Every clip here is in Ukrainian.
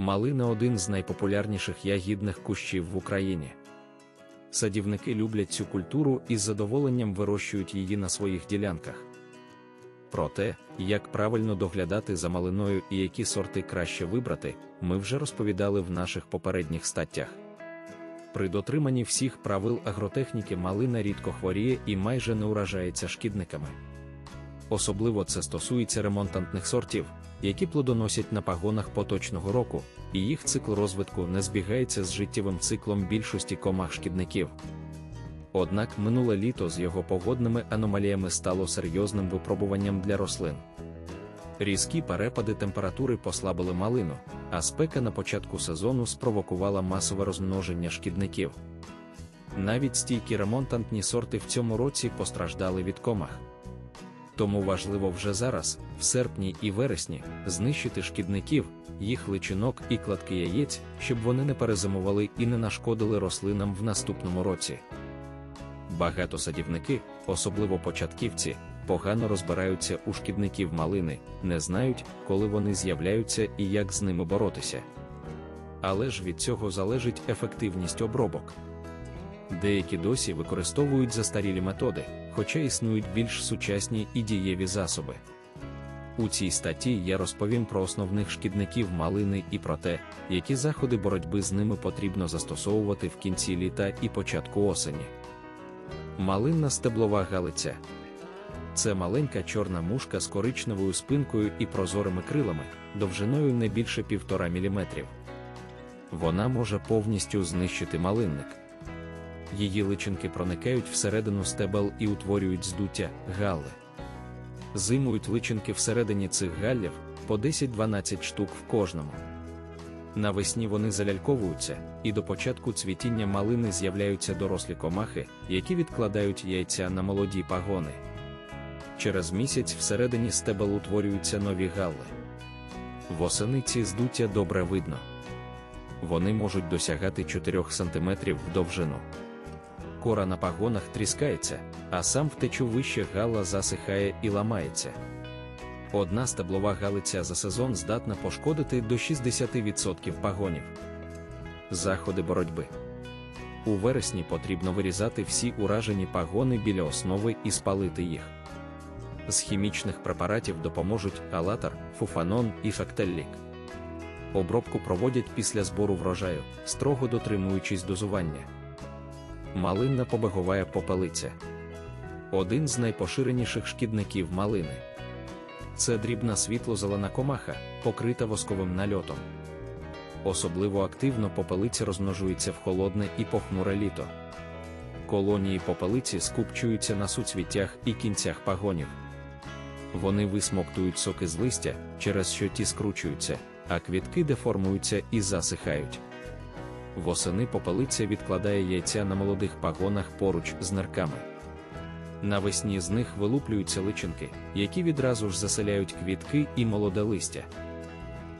Малина один з найпопулярніших ягідних кущів в Україні. Садівники люблять цю культуру і з задоволенням вирощують її на своїх ділянках. Про те, як правильно доглядати за малиною і які сорти краще вибрати, ми вже розповідали в наших попередніх статтях. При дотриманні всіх правил агротехніки малина рідко хворіє і майже не уражається шкідниками. Особливо це стосується ремонтантних сортів, які плодоносять на пагонах поточного року, і їх цикл розвитку не збігається з життєвим циклом більшості комах шкідників. Однак минуле літо з його погодними аномаліями стало серйозним випробуванням для рослин. Різкі перепади температури послабили малину, а спека на початку сезону спровокувала масове розмноження шкідників. Навіть стійкі ремонтантні сорти в цьому році постраждали від комах. Тому важливо вже зараз, в серпні і вересні, знищити шкідників, їх личинок і кладки яєць, щоб вони не перезимували і не нашкодили рослинам в наступному році. Багато садівники, особливо початківці, погано розбираються у шкідників малини, не знають, коли вони з'являються і як з ними боротися. Але ж від цього залежить ефективність обробок. Деякі досі використовують застарілі методи, хоча існують більш сучасні і дієві засоби. У цій статті я розповім про основних шкідників малини і про те, які заходи боротьби з ними потрібно застосовувати в кінці літа і початку осені. Малинна стеблова галиця це маленька чорна мушка з коричневою спинкою і прозорими крилами, довжиною не більше 1,5 мм. Вона може повністю знищити малинник. Її личинки проникають всередину стебел і утворюють здуття галли. Зимують личинки всередині цих галлів по 10-12 штук в кожному. Навесні вони заляльковуються, і до початку цвітіння малини з'являються дорослі комахи, які відкладають яйця на молоді пагони. Через місяць всередині стебел утворюються нові галли. Восени ці здуття добре видно. Вони можуть досягати 4 см в довжину. Кора на пагонах тріскається, а сам втечу вище гала засихає і ламається. Одна стеблова галиця за сезон здатна пошкодити до 60% пагонів. Заходи боротьби. У вересні потрібно вирізати всі уражені пагони біля основи і спалити їх. З хімічних препаратів допоможуть алатар, фуфанон і фактеллік. Обробку проводять після збору врожаю, строго дотримуючись дозування. Малинна побеговая попелиця один з найпоширеніших шкідників малини. Це дрібна світло-зелена комаха, покрита восковим нальотом. Особливо активно попелиця розмножується в холодне і похмуре літо. Колонії попелиці скупчуються на суцвіттях і кінцях пагонів. Вони висмоктують соки з листя, через що ті скручуються, а квітки деформуються і засихають. Восени попелиця відкладає яйця на молодих пагонах поруч з нирками. Навесні з них вилуплюються личинки, які відразу ж заселяють квітки і молоде листя.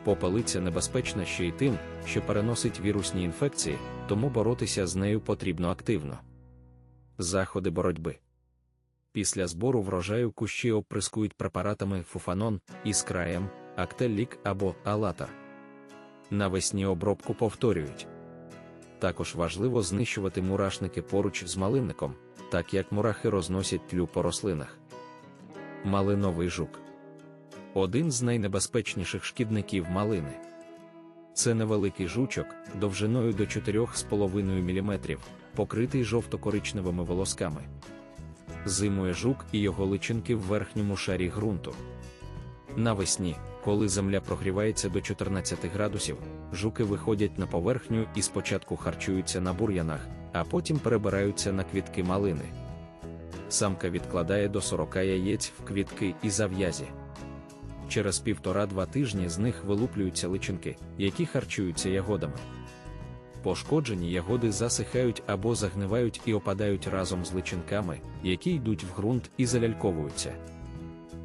Попелиця небезпечна ще й тим, що переносить вірусні інфекції, тому боротися з нею потрібно активно. Заходи боротьби. Після збору врожаю кущі обприскують препаратами фуфанон, іскраєм, актеллік або алатар. Навесні обробку повторюють. Також важливо знищувати мурашники поруч з малинником, так як мурахи розносять тлю по рослинах. Малиновий жук один з найнебезпечніших шкідників малини. Це невеликий жучок, довжиною до 4,5 мм, покритий жовто-коричневими волосками. Зимує жук і його личинки в верхньому шарі ґрунту. Навесні, коли земля прогрівається до 14 градусів, жуки виходять на поверхню і спочатку харчуються на бур'янах, а потім перебираються на квітки малини. Самка відкладає до 40 яєць в квітки і зав'язі. Через півтора-два тижні з них вилуплюються личинки, які харчуються ягодами. Пошкоджені ягоди засихають або загнивають і опадають разом з личинками, які йдуть в ґрунт і заляльковуються.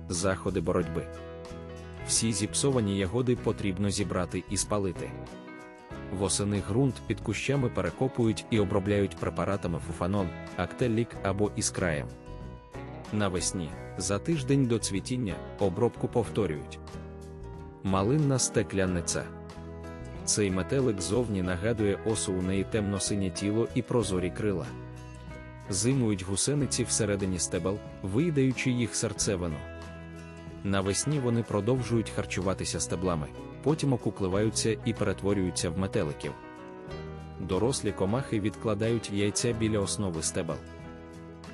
Заходи боротьби. Всі зіпсовані ягоди потрібно зібрати і спалити. Восени ґрунт під кущами перекопують і обробляють препаратами фуфанон, актеллік або іскраєм. Навесні, за тиждень до цвітіння, обробку повторюють. Малинна стекляниця. Цей метелик зовні нагадує осу у неї темно-синє тіло і прозорі крила. Зимують гусениці всередині стебел, виїдаючи їх серцевину. Навесні вони продовжують харчуватися стеблами, потім окукливаються і перетворюються в метеликів. Дорослі комахи відкладають яйця біля основи стебел.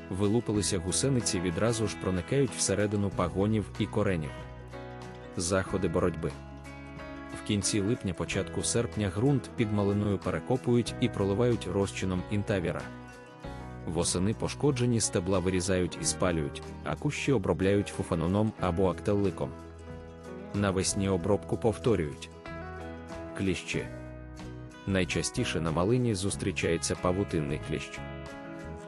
Вилупилися гусениці відразу ж проникають всередину пагонів і коренів. Заходи боротьби. В кінці липня, початку серпня ґрунт під малиною перекопують і проливають розчином інтавіра. Восени пошкоджені стебла вирізають і спалюють, а кущі обробляють фуфаноном або актелликом. Навесні обробку повторюють. Кліщі. Найчастіше на малині зустрічається павутинний кліщ.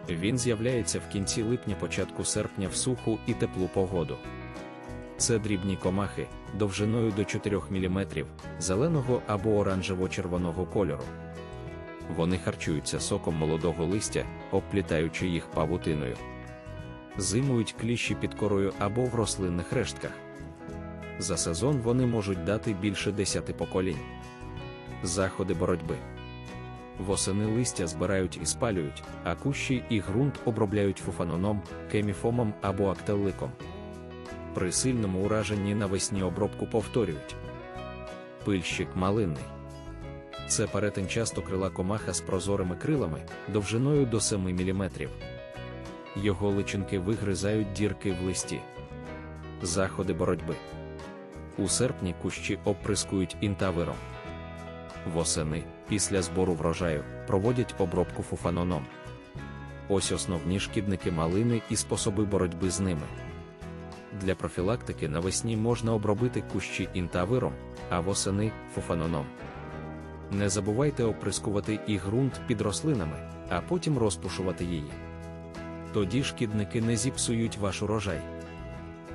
Він з'являється в кінці липня, початку серпня в суху і теплу погоду. Це дрібні комахи довжиною до 4 мм, зеленого або оранжево-червоного кольору. Вони харчуються соком молодого листя, обплітаючи їх павутиною. Зимують кліщі під корою або в рослинних рештках. За сезон вони можуть дати більше 10 поколінь. Заходи боротьби. Восени листя збирають і спалюють, а кущі і ґрунт обробляють фуфаноном, кеміфомом або актелликом. При сильному ураженні навесні обробку повторюють. Пильщик малинний. Це перетин часто крила комаха з прозорими крилами довжиною до 7 мм. Його личинки вигризають дірки в листі. Заходи боротьби. У серпні кущі обприскують інтавиром. Восени, після збору врожаю, проводять обробку фуфаноном. Ось основні шкідники малини і способи боротьби з ними. Для профілактики навесні можна обробити кущі інтавиром, а восени фуфаноном. Не забувайте оприскувати і ґрунт під рослинами, а потім розпушувати її. Тоді шкідники не зіпсують ваш урожай.